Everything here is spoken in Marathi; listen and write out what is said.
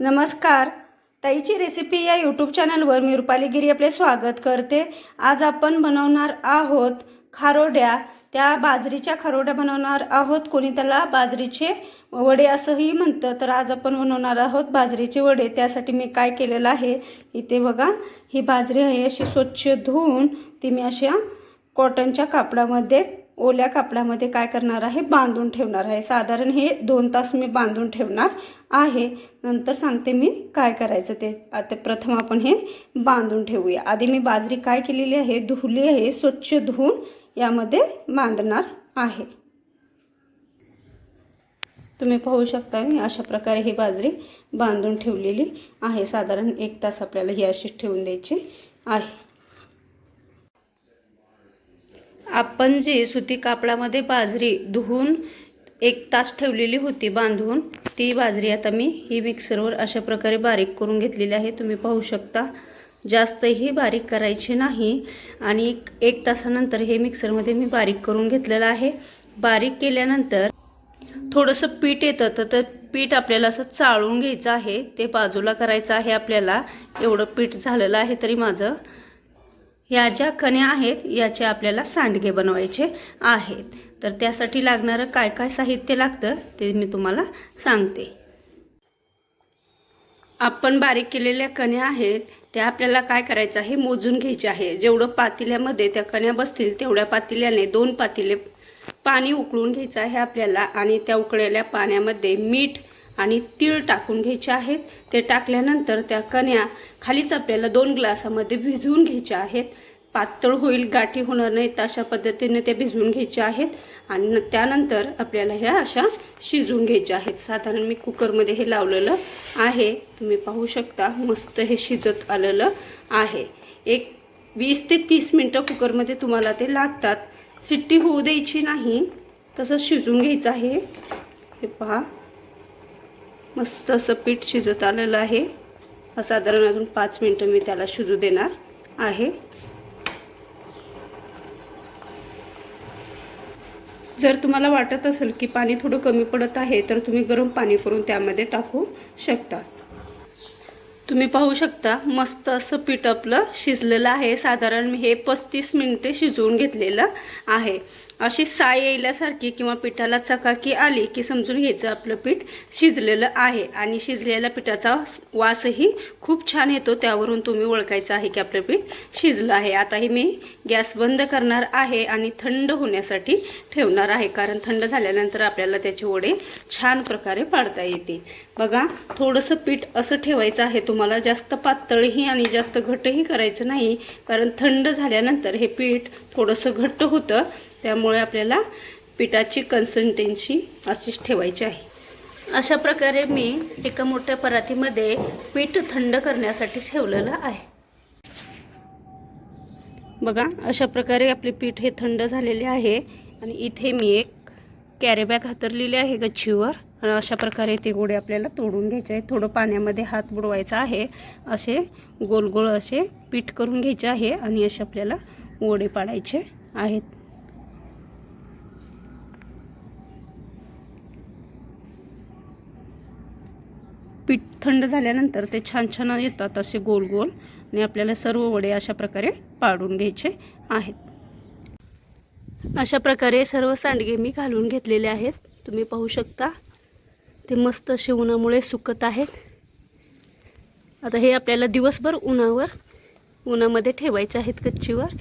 नमस्कार. ताईची रेसिपी या यूट्यूब चॅनलवर मी रुपाली गिरी आपले स्वागत करते. आज आपण बनवणार आहोत खारोड्या. त्या बाजरीच्या खारोड्या बनवणार आहोत. कोणी त्याला बाजरीचे वडे असंही म्हणतं तर आज आपण बनवणार आहोत बाजरीचे वडे. त्यासाठी मी काय केलेलं आहे इथे बघा. ही बाजरी आहे अशी स्वच्छ धुवून ती मी अशा कॉटनच्या कापडामध्ये ओल्या कापडामध्ये काय करणार आहे? बांधून ठेवणार आहे. साधारण हे दोन तास मी बांधून ठेवणार आहे. नंतर सांगते मी काय करायचं ते. आता प्रथम आपण हे बांधून ठेवूया. आधी मी बाजरी काय केलेली आहे? धुवली आहे. स्वच्छ धुवून यामध्ये बांधणार आहे. तुम्ही पाहू शकता मी अशा प्रकारे ही बाजरी बांधून ठेवलेली आहे. साधारण एक तास आपल्याला ही अशीच ठेवून द्यायची आहे. आपण जी सुती कापडामध्ये बाजरी धुवून एक तास ठेवलेली होती बांधून ती बाजरी आता मी ही मिक्सरवर अशा प्रकारे बारीक करून घेतलेली आहे. तुम्ही पाहू शकता जास्तही बारीक करायची नाही आणि एक एक तासानंतर हे मिक्सरमध्ये मी बारीक करून घेतलेलं आहे. बारीक केल्यानंतर थोडंसं पीठ येतं तर तर पीठ आपल्याला असं चाळून घ्यायचं आहे. ते बाजूला करायचं आहे आपल्याला. एवढं पीठ झालेलं आहे तरी माझं. ह्या ज्या कण्या आहेत याचे आपल्याला सांडगे बनवायचे आहेत. तर त्यासाठी लागणारं काय काय साहित्य लागतं ते मी तुम्हाला सांगते. आपण बारीक केलेल्या कण्या आहेत त्या आपल्याला काय करायचं आहे मोजून घ्यायचे आहे. जेवढं पातेल्यामध्ये त्या कण्या बसतील तेवढ्या पातेल्याने दोन पातेले पाणी उकळून घ्यायचं आहे आपल्याला. आणि त्या उकळलेल्या पाण्यामध्ये मीठ आणि तीळ टाकून घ्यायचे आहेत. ते टाकल्यानंतर त्या कण्या खालीच आपल्याला दोन ग्लासामध्ये भिजवून घ्यायच्या आहेत. पातळ होईल गाठी होणार नाहीत अशा पद्धतीने त्या भिजवून घ्यायच्या आहेत. आणि न- त्यानंतर आपल्याला ह्या अशा शिजवून घ्यायच्या आहेत. साधारण मी कुकरमध्ये हे लावलेलं आहे. तुम्ही पाहू शकता मस्त हे शिजत आलेलं आहे. एक वीस ते तीस मिनटं कुकरमध्ये तुम्हाला ते लागतात. सिट्टी होऊ द्यायची नाही. तसंच शिजवून घ्यायचं आहे. हे पहा. मस्त असं पीठ शिजत आलेलं आहे. साधारण अजून पाच मिनटं मी त्याला शिजू देणार आहे. जर तुम्हाला वाटत असेल की पाणी थोडं कमी पडत आहे तर तुम्ही गरम पाणी करून त्यामध्ये टाकू शकता. तुम्ही पाहू शकता मस्त असं पीठ आपलं शिजलेलं आहे. साधारण मी हे पस्तीस मिनटे शिजवून घेतलेलं आहे. अशी साय येल्यासारखी किंवा पिठाला चकाकी आली की समजून घ्यायचं आपलं पीठ शिजलेलं आहे. आणि शिजलेल्या पिठाचा वासही खूप छान येतो. त्यावरून तुम्ही ओळखायचं आहे की आपलं पीठ शिजलं आहे. आताही मी गॅस बंद करणार आहे आणि थंड होण्यासाठी ठेवणार आहे. कारण थंड झाल्यानंतर आपल्याला त्याचे वडे छान प्रकारे पाडता येते बघा थोडंसं पीठ असं ठेवायचं आहे. तुम्हाला जास्त पातळही आणि जास्त घट्टही करायचं नाही. कारण थंड झाल्यानंतर हे पीठ थोडंसं घट्ट होतं. त्यामुळे आपल्याला पिठाची कन्सिस्टन्सी अशीच ठेवायची आहे. अशा प्रकारे मी एका मोठ्या परातीमध्ये पीठ थंड करण्यासाठी ठेवलेलं आहे. बघा अशा प्रकारे आपले पीठ हे थंड झालेले आहे आणि इथे मी एक कॅरेबॅग हातरलेली आहे गच्चीवर आणि अशा प्रकारे ते गोळे आपल्याला तोडून घ्यायचे आहे थोडं पाण्यामध्ये हात बुडवायचा आहे. असे गोल गोल असे पीठ करून घ्यायचे आहे आणि असे आपल्याला गोडे पाडायचे आहेत. पीठ थंड झाल्यानंतर ते छान छान येतात असे गोल गोल आणि आपल्याला सर्व वडे अशा प्रकारे पाडून घ्यायचे आहेत. अशा प्रकारे सर्व सांडगे मी घालून घेतलेले आहेत. तुम्ही पाहू शकता ते मस्त असे उन्हामुळे सुकत आहेत. आता हे आपल्याला दिवसभर उन्हावर उन्हामध्ये ठेवायचे आहेत कच्चीवर.